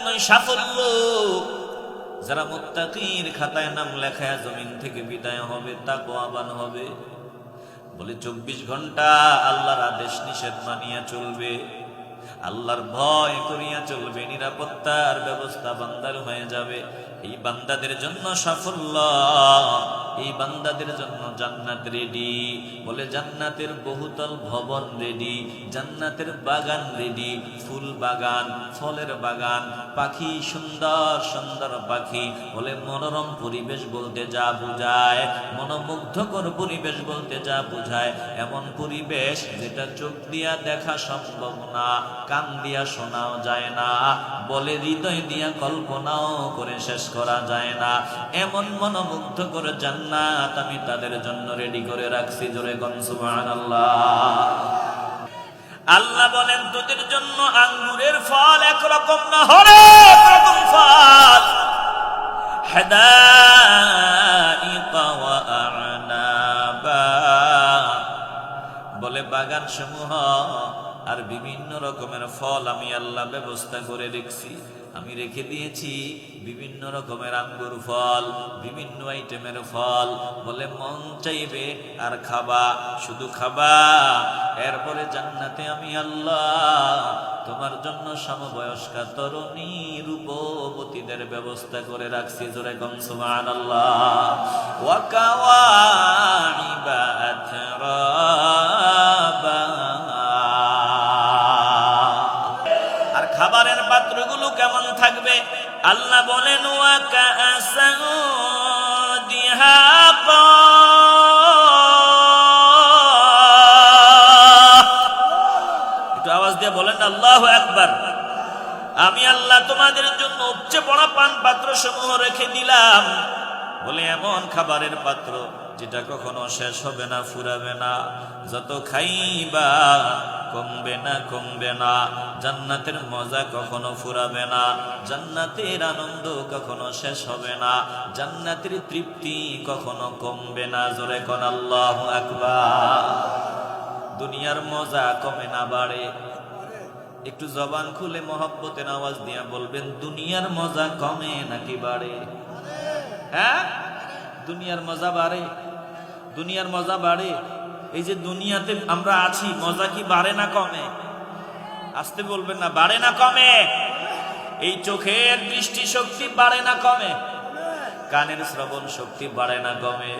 জন্যই সাফল্য। যারা মুত্তাকির খাতায় নাম লেখায়, জমিন থেকে বিদায় হবে, তাকওয়াবান হবে। বলে চব্বিশ ঘণ্টা আল্লাহর আদেশ নিষেধ মানিয়া চলবে। আল্লাহর ভয় করিয়া চলবে, নিরাপত্তার ব্যবস্থা বান্দার হয়ে যাবে। এই বান্দাদের জন্য সাফল্য। এই বান্দাদের জন্য জান্নাত রেডি বলে, জান্নাতের বহুতল ভবন রেডি জান্নাতের বাগান রেডি ফুল বাগান, ফলের বাগান, পাখি, সুন্দর সুন্দর পাখি। বলে, মনোরম পরিবেশ বলতে যা বুঝায়, মনোমুগ্ধকর পরিবেশ বলতে যা বুঝায়, এমন পরিবেশ যেটা চোখ দিয়া দেখা সম্ভব না, কান দিয়া শোনাও যায় না, বলে, হৃদয় দিয়া কল্পনাও করে শেষ করা যায় না। এমন মনোমুগ্ধকর জান্নাত আমি তাদের জন্য রেডি করে রাখছি। জোরে সুবহানাল্লাহ। আল্লাহ বলেন, তোদের জন্য আঙ্গুরের ফল একরকম না হরেক রকম ফল। বলে বাগান সমূহ আর বিভিন্ন রকমের ফল আমি আল্লাহ ব্যবস্থা করে রেখেছি। আমি রেখে দিয়েছি বিভিন্ন রকমের আঙ্গুর ফল, বিভিন্ন আইটেমের ফল। বলে মন চাইবে আর খাবা, শুধু খাবা। এরপরে জান্নাতে আমি আল্লাহ তোমার জন্য সমবয়স্কা তরুণী রূপবতীদের ব্যবস্থা করে রাখছি। জোরে কম সুমান আল্লাহ আথরাবা। আর খাবারের পাত্রগুলো কেমন থাকবে? আল্লাহ বলেন একটু আওয়াজ দিয়ে বলেন, আল্লাহ একবার আমি আল্লাহ তোমাদের জন্য উপচে পড়া পান পাত্র সমূহ রেখে দিলাম। বলে এমন খাবারের পাত্র যেটা কখনো শেষ হবে না, ফুরাবে না, যত খাইবা কমবে না কমবে না। জান্নাতের মজা কখনো ফুরাবে না, জান্নাতের আনন্দ কখনো শেষ হবে না, জান্নাতের তৃপ্তি কখনো কমবে না, জোরে কোন আল্লাহ দুনিয়ার মজা কমে না, বাড়ে। একটু জবান খুলে মহব্বতের আওয়াজ দিয়া বলবেন, দুনিয়ার মজা কমে নাকি বাড়ে? হ্যাঁ? দুনিয়ার মজা বাড়ে। দুনিয়ার মজা বাড়ে। এই যে দুনিয়াতে আমরা আছি, মজা কি বাড়ে না কমে? আসতে বলবেন না, বাড়ে না কমে। এই চোখের দৃষ্টি শক্তি বাড়ে না কমে। কানের শ্রবণ শক্তি বাড়ে না কমে।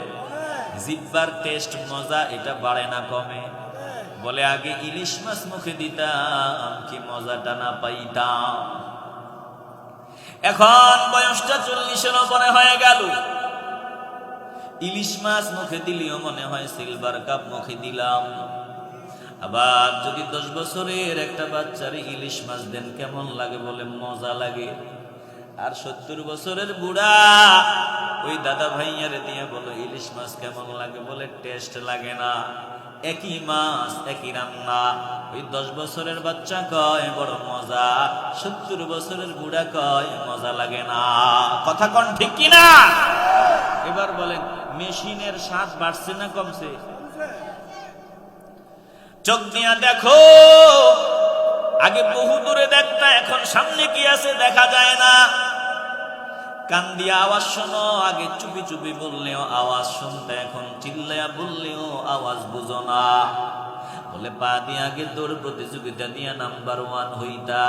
জিব্বার টেস্ট মজা, এটা বাড়ে না কমে। বলে আগে ইলিশ মাছ মুখে দিতাম, কি মজাটা না পাইতাম। এখন বয়সটা চল্লিশের ওপরে হয়ে গেল। ইলিশ মাছ মুখে দিলেও মনে হয় সিলভার কাপ মুখে দিলাম। আবার যদি দশ বছরের একটা বাচ্চার ইলিশ মাছ দেন, কেমন লাগে বলে মজা লাগে। আর সত্তর বছরের বুড়া ওই দাদা ভাইয়ারে দিয়ে বলো, ইলিশ মাছ কেমন লাগে বলে টেস্ট লাগে না। একই মাছ, একই রান্না। ওই দশ বছরের বাচ্চা কয়, বড় মজা। সত্তর বছরের বুড়া কয়, মজা লাগে না। কথা কন ঠিক কিনা? এবার বলেন, মেশিনের স্বাদ বাড়ছে না কমছে? চোখ দিয়া দেখো। আগে বহু দূরে দেখতা, এখন সামনে কি আছে দেখা যায় না। কান দিয়ে আওয়াজ শোনো, আগে চুপি চুপি বললেও আওয়াজ শুনতে, এখন চিল্লায়া বললেও আওয়াজ বুঝো না। বলে, পা দিয়ে আগে দৌড় প্রতিযোগিতা দিয়ে নাম্বার ওয়ান হইতা।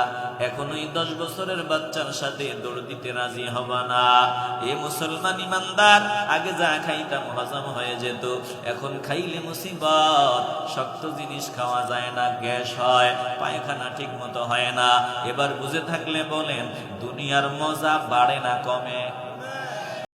এখন ওই দশ বছরের বাচ্চার সাথে দৌড় দিতে রাজি হবা না। এ মুসলমান ইমানদার, আগে যা খাইতাম হজম হয়ে যেত। এখন খাইলে মুসিবত, শক্ত জিনিস খাওয়া যায় না, গ্যাস হয়, পায়খানা ঠিক মতো হয় না। এবার বুঝে থাকলে বলেন, দুনিয়ার মজা বাড়ে না, কমে